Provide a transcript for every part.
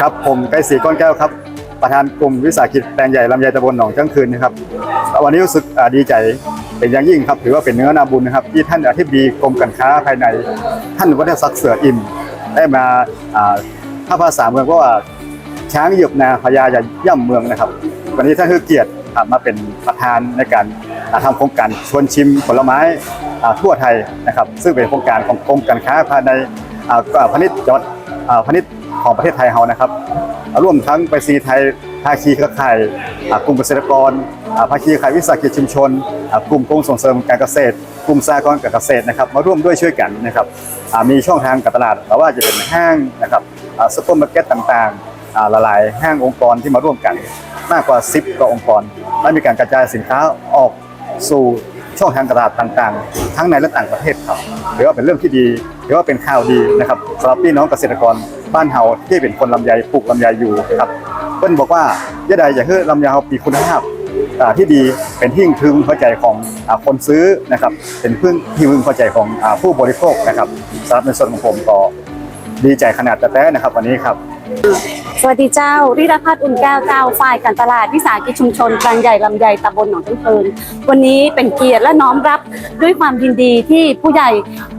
ครับผมไกรศรีก้อนแก้วครับ ประธานกลุ่มวิสาหกิจแปลงใหญ่ลำไยตำบลหนองจังคืนนะครับ วันนี้รู้สึกดีใจเป็นอย่างยิ่งครับ ถือว่าเป็นเนื้อนาบุญนะครับ ที่ท่านอธิบดีกรมการค้าภายใน ท่านวัฒนศักดิ์เสืออินได้มาถ้าภาษาเมืองก็ว่าช้างเหยียบนาพญาอย่าย่ำเมืองนะครับ วันนี้ท่านคือเกียรติมาเป็นประธานในการอ่าทำโครงการชวนชิมผลไม้ทั่วไทยนะครับ ซึ่งเป็นโครงการของกรมการค้าภายในพณิชย์จังหวัดพณิชย์ ของประเทศไทยเฮานะครับร่วมทั้งไปซีไทยภาคีเครือข่ายกลุ่มเกษตรกรภาคีเครือข่ายวิสาหกิจชุมชน กลุ่มกรมส่งเสริมการเกษตร กลุ่มสหกรณ์การเกษตรนะครับ มาร่วมด้วยช่วยกันนะครับมีช่องทางการตลาดแต่ว่าจะเป็นห้างนะครับซุปเปอร์มาร์เก็ตต่างๆหลายๆห้างองค์กรที่มาร่วมกัน มากกว่า 10กว่าองค์กรและมีการกระจายสินค้าออกสู่ ช่องทางตลาดต่างๆ ทั้งในและต่างประเทศครับถือว่าเป็นเรื่องที่ดีถือว่าเป็นข่าวดีนะครับสำหรับพี่น้องเกษตรกรบ้านเฮาที่เป็นคนลำไยปลูกลำไยอยู่ครับเพิ่นบอกว่าย่าใดอย่าคือลำไยเฮามีคุณภาพที่ดีเป็นที่พึงพอใจของอคนซื้อนะครับเป็นพึ่งที่พึงพอใจของอผู้บริโภคนะครับสำหรับในส่วนของผมก็ ดีใจขนาดแต่แต่นะครับวันนี้ครับ สวัสดีเจ้าริรพัฒน์อุ่นแก้วเจ้าฝ่ายการตลาดวิสาหกิจชุมชนกลางใหญ่ลำใหญ่ตำบลหนองจังเพินวันนี้เป็นเกียรติและน้อมรับด้วยความยินดีที่ผู้ใหญ่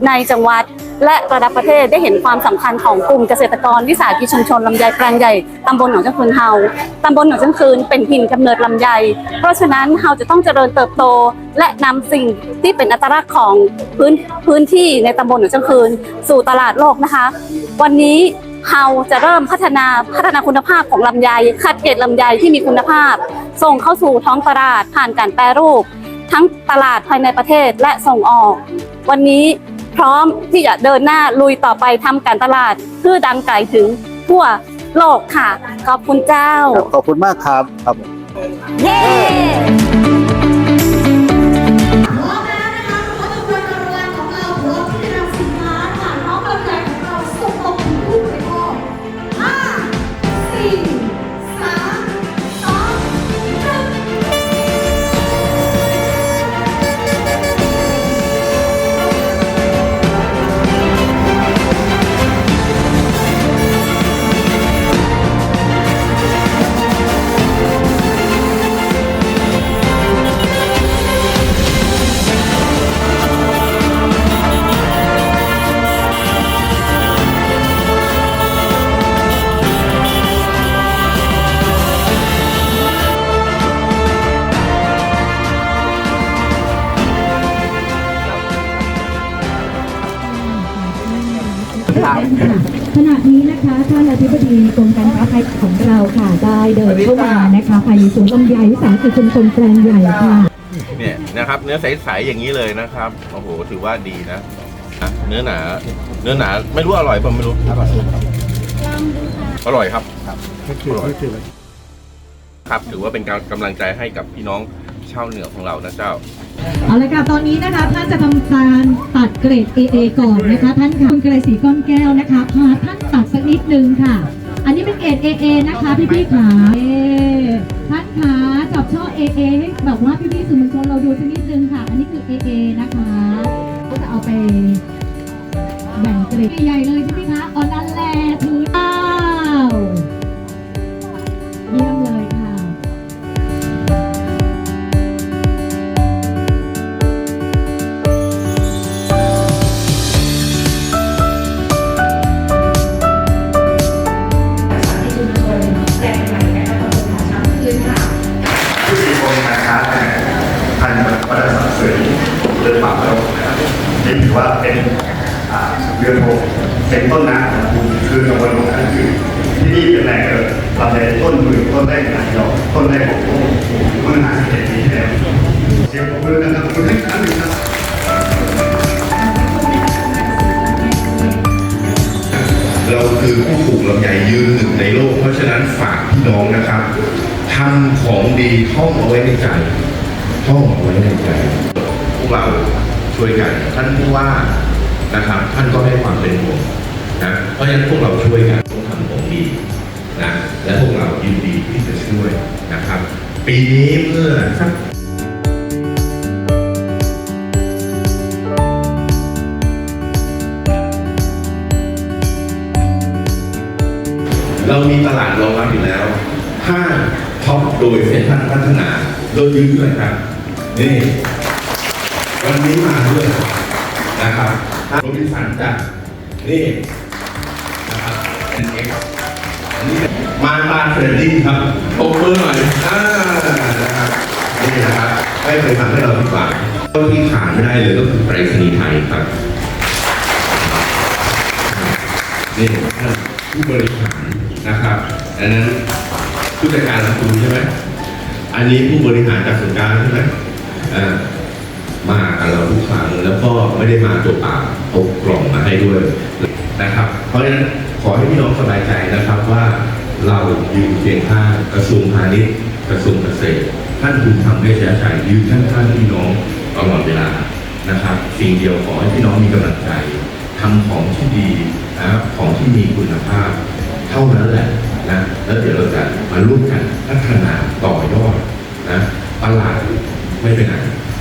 ในจังหวัด และระดับประเทศได้เห็นความสำคัญของกลุ่มเกษตรกรวิสาหกิจชุมชนลำไยแปลงใหญ่ตำบลหนองจังเพินเฮาตำบลหนองจังคืนเป็นถิ่นกำเนิดลำไย เพราะฉะนั้นเฮาจะต้องเจริญเติบโต และนำสิ่งที่เป็นอัตลักษณ์ของพื้นพื้นที่ในตำบลหนองจังคืน สู่ตลาดโลกนะคะ วันนี้เฮาจะเริ่มพัฒนาพัฒนาคุณภาพของลำไย คัดเกรดลำไยที่มีคุณภาพ ส่งเข้าสู่ท้องตลาดผ่านการแปรรูป ทั้งตลาดภายในประเทศและส่งออก วันนี้ พร้อมที่จะเดินหน้าลุยต่อไปทำการตลาดเพื่อดังไกลถึงทั่วโลกค่ะ ขอบคุณเจ้า ครับขอบคุณมากครับครับเย้ ขณะนี้นะคะท่านอธิบดีกรมการค้าภายในของเราค่ะได้เดินเข้ามานะคะภายในสวนลำไยวิสาหกิจชุมชนแปลงใหญ่ค่ะเนี่ยนะครับ เนื้อใสๆอย่างนี้เลยนะครับโอ้โหถือว่าดีนะอะเนื้อหนา เนื้อหนาไม่รู้อร่อยป่ะไม่รู้อร่อยอร่อยครับ ครับอร่อยครับถือว่าเป็นการกำลังใจให้กับพี่น้อง ชาวเหนือของเรานะเจ้า เอาละค่ะตอนนี้นะคะท่านจะทำการตัดเกรด AA ก่อนนะคะ ท่านค่ะคุณเกรดสีก้อนแก้วนะคะพาท่านตัดสักนิดนึงค่ะ อันนี้เป็นเกรด AA นะคะพี่พี่ๆขาเอ่อท่านขาจับช่อ AA ให้แบบว่าพี่พี่ๆสื่อมวลชนเราดูสักนิดนึงค่ะ อันนี้คือ AA นะคะ ก็จะเอาไปแบ่งเกรดใหญ่ๆเลยใช่ไหมคะอ๋อนั่นแหละ ของเราต้นแรกขอกเมื่อห้าสิบเจ็ดปีที่แล้วเสียงปรบมือนะครับคุณให้ครั้งหนึ่งครับเราคือผู้ปลูกลำไยยืนหนึ่งในโลก เพราะฉะนั้นฝากพี่น้องนะครับทำของดีท่องเอาไว้ในใจท่องเอาไว้ในใจพวกเราช่วยกัน ท่านผู้ว่านะครับ ท่านก็ให้ความเป็นห่วงนะเพราะฉะนั้นพวกเราช่วยกันต้องทำของดี นะและพวกเรายินดีที่จะช่วยนะครับ ปีนี้เมื่อสักเรามีตลาดรองรับอยู่แล้วห้าท็อปโดยเซ็นทรัลพัฒนา โดยยืนด้วยครับ นี่ วันนี้มาด้วยนะครับโรบินสันจากนี่นะครับ NX อันนี้เป็น มาตาเฟรดดี้ครับโอเวอร์หน่อยอ่านะครับนี่นะครับไม่เคยทำให้เราผิดหวังต้นที่ขาดไม่ได้เลยก็คือไปรษณีย์ไทยครับนี่ท่านผู้บริหารนะครับอันนั้นผู้จัดการลำพูนใช่ไหมอันนี้ผู้บริหารจากส่วนกลางใช่ไหมอ่ามากับเราทุกครั้งแล้วก็ไม่ได้มาตัวเปล่าเอากล่องมาให้ด้วยนะครับ เพราะฉะนั้นขอให้พี่น้องสบายใจนะครับว่า เรายืนเคียงข้างกระทรวงพาณิชย์กระทรวงเกษตร ท่านภูมิธรรมเวชยชัยยืนข้างๆพี่น้องตลอดเวลานะครับ สิ่งเดียวขอให้พี่น้องมีกำลังใจทำของที่ดีนะของที่มีคุณภาพ เท่านั้นแหละนะแล้วเดี๋ยวเราจะมาร่วมกันพัฒนาต่อยอดนะตลาดไม่เป็นไร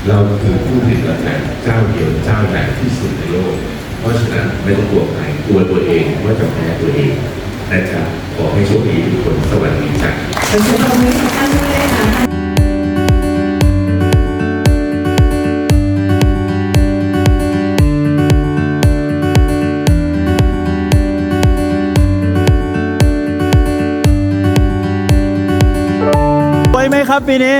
เราคือผู้ผลิตกาแฟเจ้าเดียวเจ้าใหญ่ที่สุดในโลก เพราะฉะนั้นไม่ต้องกลัวใครกลัวตัวเองว่าจะแพ้ตัวเอง นะจ๊ะขอให้โชคดีทุกคนสวัสดีจ้ะเป็นสุขภาพของท่านด้วยนะคะรวยไหมครับปีนี้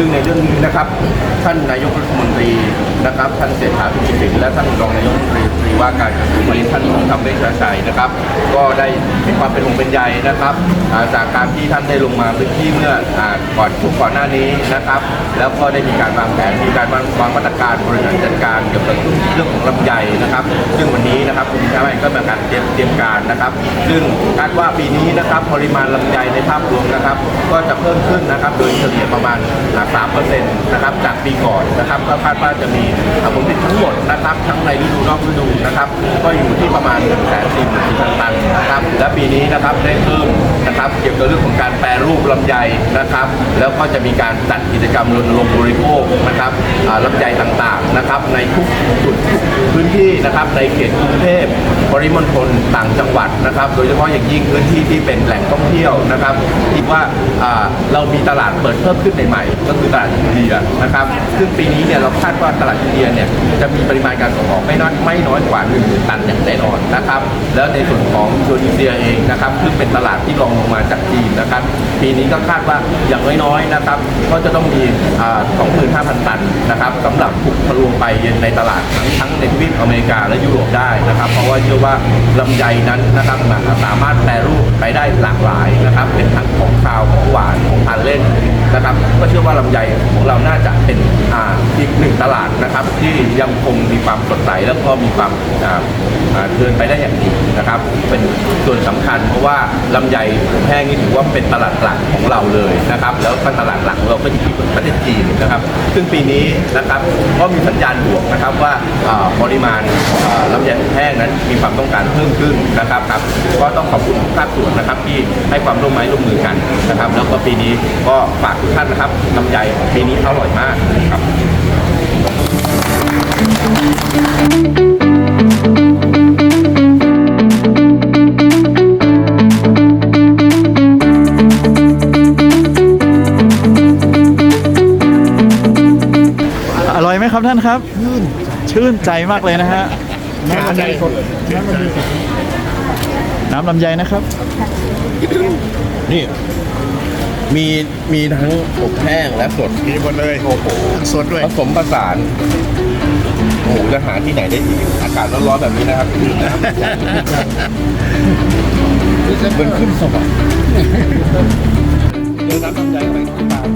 ซึ่งในเรื่องนี้นะครับ ท่านนายกรัฐมนตรี นะครับท่านเศรษฐาทวีสินและท่านรองนายกรัฐมนตรีว่าการกระทรวงพาณิชย์ท่านทองคำเวชชัยนะครับ ก็ได้มีความเป็นห่วงเป็นใยนะครับอ่าจากการที่ท่านได้ลงมาพื้นที่เมื่ออ่าก่อนช่วงก่อนหน้านี้นะครับ แล้วก็ได้มีการวางแผนมีการวางวางมาตรการบริหารจัดการเกี่ยวกับเรื่องของลำไยนะครับ ซึ่งวันนี้นะครับกรมการค้าภายในก็มีการเตรียมเตรียมการนะครับ ซึ่งคาดว่าปีนี้นะครับปริมาณลำไยในภาพรวมนะครับ ก็จะเพิ่มขึ้นนะครับโดยเฉลี่ยประมาณสามเปอร์เซ็นต์นะครับจากปีก่อนนะครับก็คาดว่าจะมีผลผลิตทั้งหมดนะครับทั้งในฤดูนอกฤดูนะครับก็อยู่ที่ประมาณ1นึ่งแสนสี่หมื่นตันนะครับและปีนี้นะครับได้เพิ่มนะครับเกี่ยวกับเรื่องของการแปรรูปลำไยนะครับ แล้วก็จะมีการจัดกิจกรรมรณรงค์บริโภคนะครับลำไยต่างๆนะครับในทุกจุดพื้นที่นะครับในเขตกรุงเทพปริมณฑลต่างจังหวัดนะครับ โดยเฉพาะอย่างยิ่งพื้นที่ที่เป็นแหล่งท่องเที่ยวนะครับที่ว่าอ่าเรามีตลาดเปิดเพิ่มขึ้นใหม่ๆก็คือตลาดอินเดียนะครับ ซึ่งปีนี้เนี่ยเราคาดว่าตลาดอินเดียเนี่ยจะมีปริมาณการส่งออกไม่น้อยไม่น้อยกว่า1 0,000ตันอย่างแน่นอนนะครับ แล้วในส่วนของอินโดนีเซียเองนะครับซึ่งเป็นตลาดที่รองลงมาจากจีนนะครับ ปีนี้ก็คาดว่าอย่างน้อยๆนะครับ ก็จะต้องมีอ่า25,000 ตันนะครับสำหรับถูกทะลวงไปในตลาดทั้งในทวีปอเมริกาและยุโรปได้นะครับ เพราะว่าเชื่อว่าลำไยนั้นนะครับสามารถแปรรูปไปได้หลากหลายนะครับ เป็นทั้งของคาวของหวานนะครับ ก็เชื่อว่าลำไยของเราน่าจะเป็นอ่าอีก หนึ่งตลาดนะครับที่ยังคงมีความสดใสแล้วก็มีความเดินไปได้อย่างดีนะครับ เป็นส่วนสำคัญเพราะว่าลำไยแห้งนี่ถือว่าเป็นตลาดหลักของเราเลยนะครับ แล้วก็ตลาดหลักเราก็อยู่ที่ประเทศจีนนะครับ ซึ่งปีนี้นะครับก็มีสัญญาณบวกนะครับว่าอ่าปริมาณอ่าลำไยแห้งนั้นมีความต้องการเพิ่มขึ้นนะครับครับก็ต้องขอบคุณทุกภาคส่วนนะครับที่ให้ความร่วมไม้ร่วมมือกันนะครับ แล้วก็ปีนี้ก็ฝากทุกท่านนะครับลำไยปีนี้อร่อยมากครับ อร่อยไหมครับท่านครับ ชื่นใจมากเลยนะฮะน้ำลำไยสดน้ำลำไยนะครับ นี่ มีมีทั้งอบแห้งและสดมีหมดเลยโอ้โหสดด้วยผสมผสาน โอ้โหจะหาที่ไหนได้อีกอากาศร้อนๆแบบนี้นะครับนะครับเหมือนขึ้นสวรรค์เจอน้ำลำไยไปที่ตาม